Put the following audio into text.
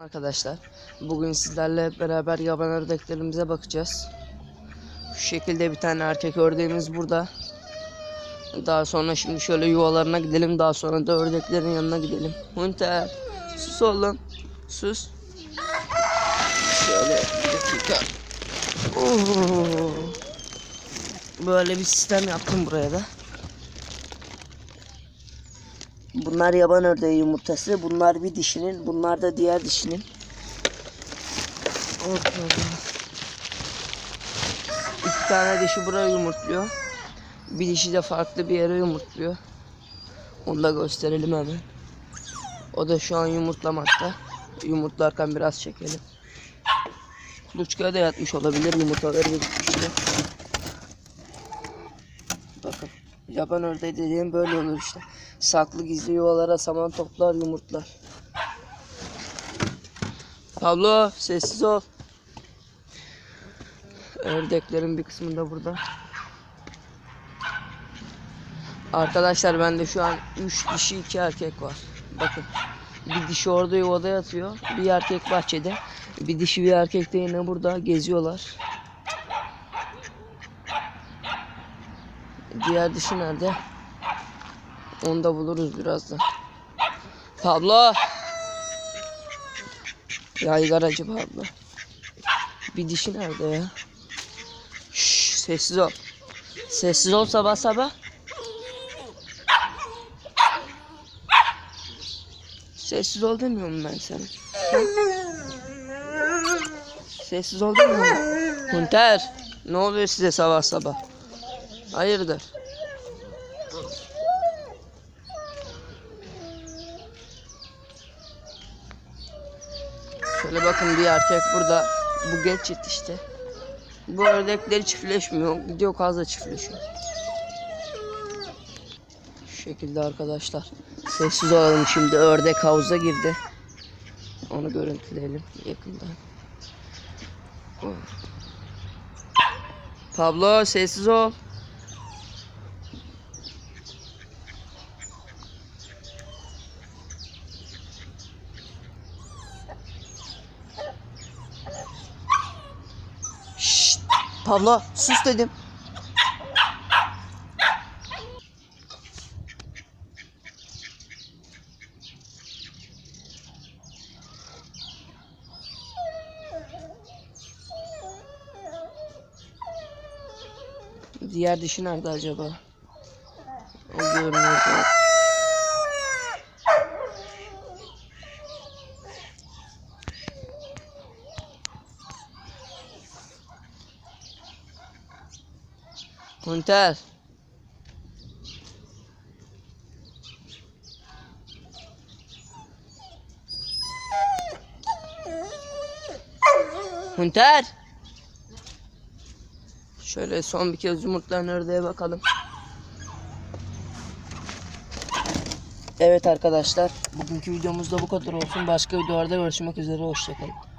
Arkadaşlar bugün sizlerle beraber yaban ördeklerimize bakacağız. Şu şekilde bir tane erkek ördeğimiz burada. Daha sonra şimdi şöyle yuvalarına gidelim. Daha sonra da ördeklerin yanına gidelim. Hunter sus oğlum. Sus. Şöyle bir dakika. Oo. Böyle bir sistem yaptım buraya da. Bunlar yaban ördeği yumurtası. Bunlar bir dişinin. Bunlar da diğer dişinin. Ortada. İki tane dişi buraya yumurtluyor. Bir dişi de farklı bir yere yumurtluyor. Onu da gösterelim hemen. O da şu an yumurtlamakta. Yumurtlarken biraz çekelim. Luçkaya da yatmış olabilir yumurtaları gözükmüştü. Yaban ördeği dediğim böyle olur işte. Saklı gizli yuvalara saman toplar yumurtlar. Pablo sessiz ol. Ördeklerin bir kısmı da burada. Arkadaşlar bende şu an 3 dişi 2 erkek var. Bakın. Bir dişi orada yuvada yatıyor. Bir erkek bahçede. Bir dişi bir erkek de yine burada geziyorlar. Diğer dişi nerede? Onu da buluruz birazdan. Pablo. Yaygaracı Pablo. Bir dişi nerede ya? Şşş sessiz ol. Sessiz ol sabah sabah. Sessiz ol demiyorum ben sana. Sessiz ol demiyorum. Hunter. Ne oluyor size sabah sabah? Hayırdır? Şöyle bakın bir erkek burada. Bu geç işte. Bu ördekleri çiftleşmiyor. Gidiyor kazla çiftleşiyor. Şu şekilde arkadaşlar. Sessiz olalım şimdi. Ördek havuza girdi. Onu görüntüleyelim yakından. Pablo sessiz ol. Pablo sus dedim. Diğer dişi nerede acaba? O görünüyor. Hunter. Hunter. Şöyle son bir kez yumurtlayan ördeğe bakalım. Evet arkadaşlar. Bugünkü videomuz da bu kadar olsun. Başka videolarda görüşmek üzere. Hoşçakalın.